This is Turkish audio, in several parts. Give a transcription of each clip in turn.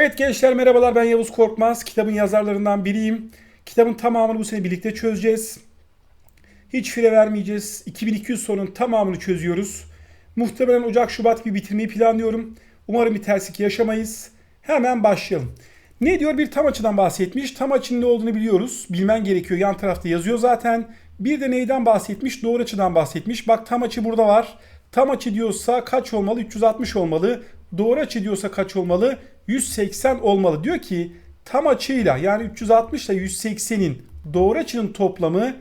Evet gençler merhabalar ben Yavuz Korkmaz. Kitabın yazarlarından biriyim. Kitabın tamamını bu sene birlikte çözeceğiz. Hiç fire vermeyeceğiz. 2200 sorunun tamamını çözüyoruz. Muhtemelen Ocak Şubat gibi bitirmeyi planlıyorum. Umarım bir terslik yaşamayız. Hemen başlayalım. Ne diyor? Bir tam açıdan bahsetmiş. Tam açının ne olduğunu biliyoruz. Bilmen gerekiyor. Yan tarafta yazıyor zaten. Bir de neyden bahsetmiş? Doğru açıdan bahsetmiş. Bak tam açı burada var. Tam açı diyorsa kaç olmalı? 360 olmalı. Doğru açı diyorsa kaç olmalı? 180 olmalı. Diyor ki tam açıyla yani 360 ile 180'in doğru açının toplamı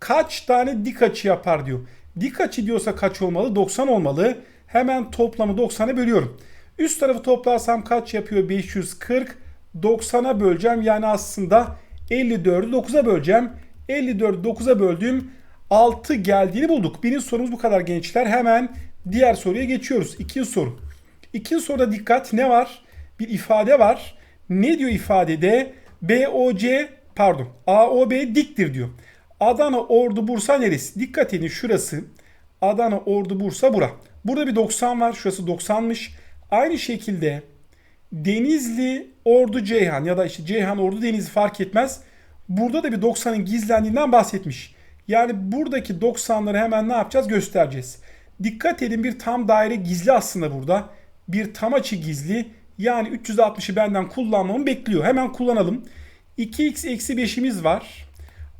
kaç tane dik açı yapar diyor. Dik açı diyorsa kaç olmalı? 90 olmalı. Hemen toplamı 90'a bölüyorum. Üst tarafı toplarsam kaç yapıyor? 540. 90'a böleceğim. Yani aslında 54'ü 9'a böleceğim. 54'ü 9'a böldüğüm 6 geldiğini bulduk. Birinci sorumuz bu kadar gençler. Hemen diğer soruya geçiyoruz. İkinci soru. İkinci soruda dikkat ne var? Bir ifade var. Ne diyor ifadede? BOC pardon AOB diktir diyor. Adana Ordu Bursa neresi? Dikkat edin şurası. Adana Ordu Bursa bura. Burada bir 90 var. Şurası 90'mış. Aynı şekilde Denizli Ordu Ceyhan ya da işte Ceyhan Ordu Denizli fark etmez. Burada da bir 90'ın gizlendiğinden bahsetmiş. Yani buradaki 90'ları hemen ne yapacağız göstereceğiz. Dikkat edin bir tam daire gizli aslında burada. Bir tam açı gizli. Yani 360'ı benden kullanmamı bekliyor. Hemen kullanalım. 2x eksi 5'imiz var.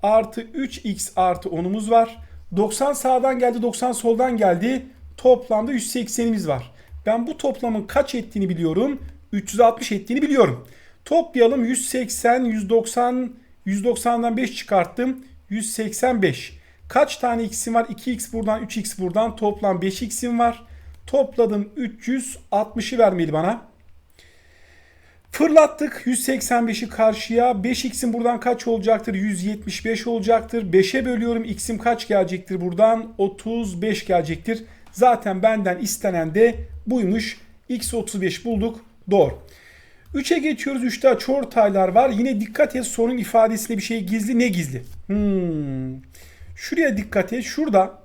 Artı 3x artı 10'umuz var. 90 sağdan geldi 90 soldan geldi. Toplamda 180'imiz var. Ben bu toplamın kaç ettiğini biliyorum. 360 ettiğini biliyorum. Toplayalım 180, 190, 190'dan 5 çıkarttım. 185. Kaç tane x'im var? 2x buradan 3x buradan toplam 5x'im var. Topladım 360'ı vermeli bana. Fırlattık 185'i karşıya. 5x'im buradan kaç olacaktır? 175 olacaktır. 5'e bölüyorum. x'im kaç gelecektir buradan? 35 gelecektir. Zaten benden istenen de buymuş. x 35 bulduk. Doğru. 3'e geçiyoruz. 3'te çortaylar var. Yine dikkat et sorunun ifadesinde bir şey gizli. Ne gizli? Hmm. Şuraya dikkat et. Şurada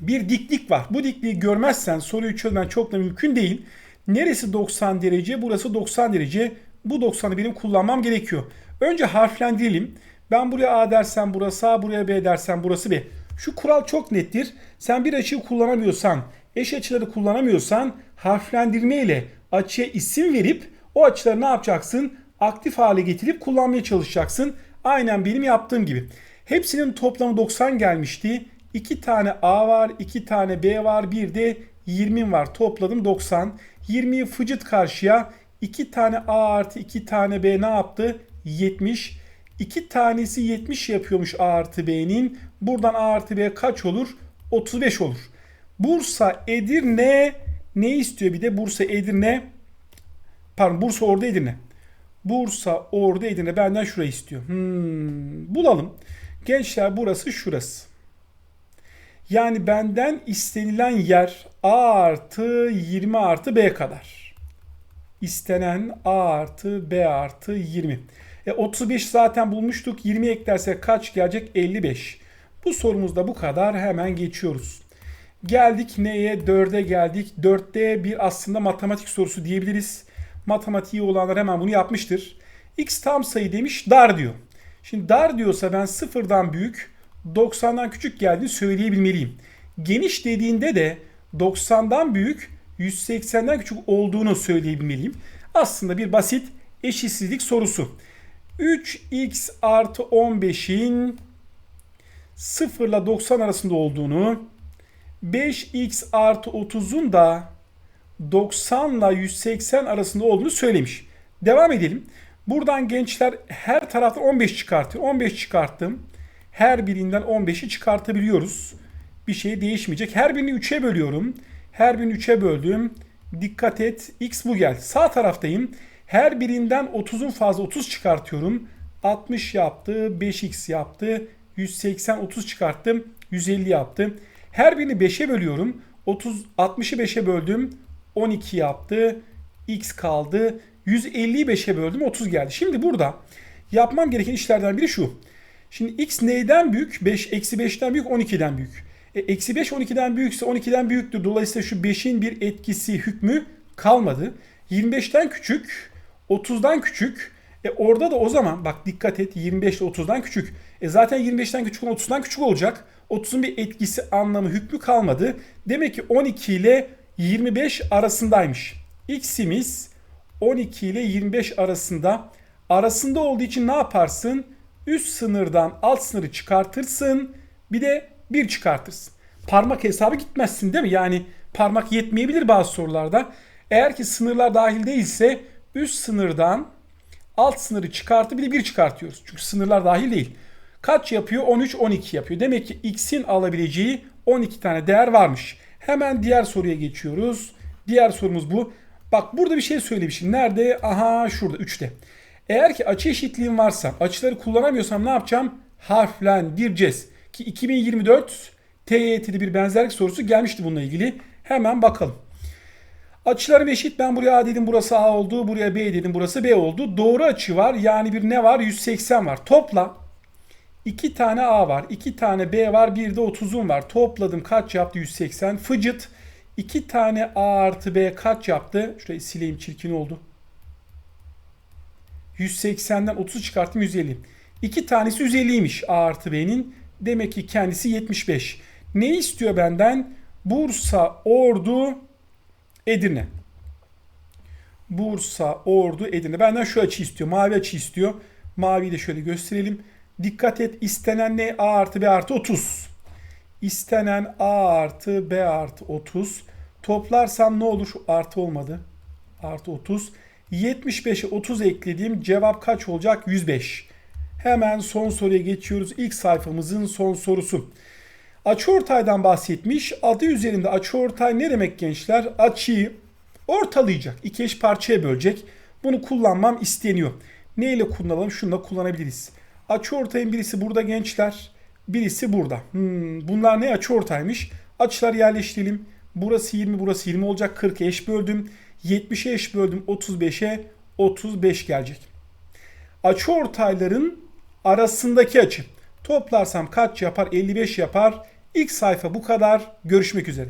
bir diklik var. Bu dikliği görmezsen soruyu çözmen çok da mümkün değil. Neresi 90 derece? Burası 90 derece. Bu 90'ı benim kullanmam gerekiyor. Önce harflendirelim. Ben buraya A dersem burası A, buraya B dersem burası B. Şu kural çok nettir. Sen bir açıyı kullanamıyorsan, eş açıları kullanamıyorsan harflendirme ile açıya isim verip o açıları ne yapacaksın? Aktif hale getirip kullanmaya çalışacaksın. Aynen benim yaptığım gibi. Hepsinin toplamı 90 gelmişti. 2 tane A var, 2 tane B var, bir de 20 var. Topladım 90. 20'yi fıcıt karşıya 2 tane A artı 2 tane B ne yaptı? 70. 2 tanesi 70 yapıyormuş A artı B'nin. Buradan A artı B kaç olur? 35 olur. Bursa Edirne ne istiyor bir de? Bursa Edirne pardon Bursa Ordu Edirne. Bursa Ordu Edirne benden şurayı istiyor. Hmm, bulalım. Gençler burası şurası. Yani benden istenilen yer A artı 20 artı B kadar. İstenen A artı B artı 20. E 35 zaten bulmuştuk. 20 eklersek kaç gelecek? 55. Bu sorumuzda bu kadar. Hemen geçiyoruz. Geldik neye? 4'e geldik. 4'te bir aslında matematik sorusu diyebiliriz. Matematiği olanlar hemen bunu yapmıştır. X tam sayı demiş dar diyor. Şimdi dar diyorsa ben sıfırdan büyük 90'dan küçük geldiğini söyleyebilmeliyim. Geniş dediğinde de 90'dan büyük 180'den küçük olduğunu söyleyebilmeliyim. Aslında bir basit eşitsizlik sorusu. 3x artı 15'in 0 ile 90 arasında olduğunu 5x artı 30'un da 90 ile 180 arasında olduğunu söylemiş. Devam edelim. Buradan gençler her taraftan 15 çıkartıyor. 15 çıkarttım. Her birinden 15'i çıkartabiliyoruz. Bir şey değişmeyecek. Her birini 3'e bölüyorum. Her birini 3'e böldüm. Dikkat et. X bu geldi. Sağ taraftayım. Her birinden 30'un fazla 30 çıkartıyorum. 60 yaptı. 5x yaptı. 180 30 çıkarttım. 150 yaptı. Her birini 5'e bölüyorum. 30 60'ı 5'e böldüm. 12 yaptı. X kaldı. 150'yi 5'e böldüm 30 geldi. Şimdi burada yapmam gereken işlerden biri şu. Şimdi x neyden büyük? 5, eksi 5'ten büyük 12'den büyük. E, eksi 5 12'den büyükse 12'den büyüktür. Dolayısıyla şu 5'in bir etkisi hükmü kalmadı. 25'ten küçük 30'dan küçük. E orada da o zaman bak dikkat et 25 ile 30'dan küçük. E zaten 25'ten küçük olan 30'dan küçük olacak. 30'un bir etkisi anlamı hükmü kalmadı. Demek ki 12 ile 25 arasındaymış. X'imiz 12 ile 25 arasında. Arasında olduğu için ne yaparsın? Üst sınırdan alt sınırı çıkartırsın. Bir de 1 çıkartırsın. Parmak hesabı gitmezsin değil mi? Yani parmak yetmeyebilir bazı sorularda. Eğer ki sınırlar dahil değilse üst sınırdan alt sınırı çıkartıp bir de 1 çıkartıyoruz. Çünkü sınırlar dahil değil. Kaç yapıyor? 13, 12 yapıyor. Demek ki x'in alabileceği 12 tane değer varmış. Hemen diğer soruya geçiyoruz. Diğer sorumuz bu. Bak burada bir şey söylemişim. Nerede? Aha şurada 3'te. Eğer ki açı eşitliğim varsa, açıları kullanamıyorsam ne yapacağım? Harflendireceğiz. Ki 2024 TYT'de bir benzerlik sorusu gelmişti bununla ilgili. Hemen bakalım. Açılarım eşit. Ben buraya A dedim burası A oldu. Buraya B dedim burası B oldu. Doğru açı var. Yani bir ne var? 180 var. Topla. 2 tane A var. 2 tane B var. Bir de 30'um var. Topladım kaç yaptı? 180. Fıcıt. 2 tane A artı B kaç yaptı? Şurayı sileyim çirkin oldu. 180'den 30 çıkarttım 150. 2 tanesi 150'ymiş A artı B'nin. Demek ki kendisi 75. Ne istiyor benden? Bursa, Ordu, Edirne. Bursa, Ordu, Edirne. Benden şu açı istiyor. Mavi açı istiyor. Maviyi de şöyle gösterelim. Dikkat et. İstenen ne? A artı B artı 30. İstenen A artı B artı 30. Toplarsam ne olur? Artı olmadı. Artı 30. 75'e 30 eklediğim cevap kaç olacak? 105. Hemen son soruya geçiyoruz. İlk sayfamızın son sorusu. Açıortaydan bahsetmiş. Adı üzerinde açıortay ne demek gençler? Açıyı ortalayacak. İki eş parçaya bölecek. Bunu kullanmam isteniyor. Ne ile kullanalım? Şununla kullanabiliriz. Açıortayın birisi burada gençler. Birisi burada. Hmm, bunlar ne açıortaymış? Açılar yerleştirelim. Burası 20, burası 20 olacak. 40'a eş böldüm. 70'e eş böldüm. 35'e 35 gelecek. Açıortayların arasındaki açı. Toplarsam kaç yapar? 55 yapar. İlk sayfa bu kadar. Görüşmek üzere.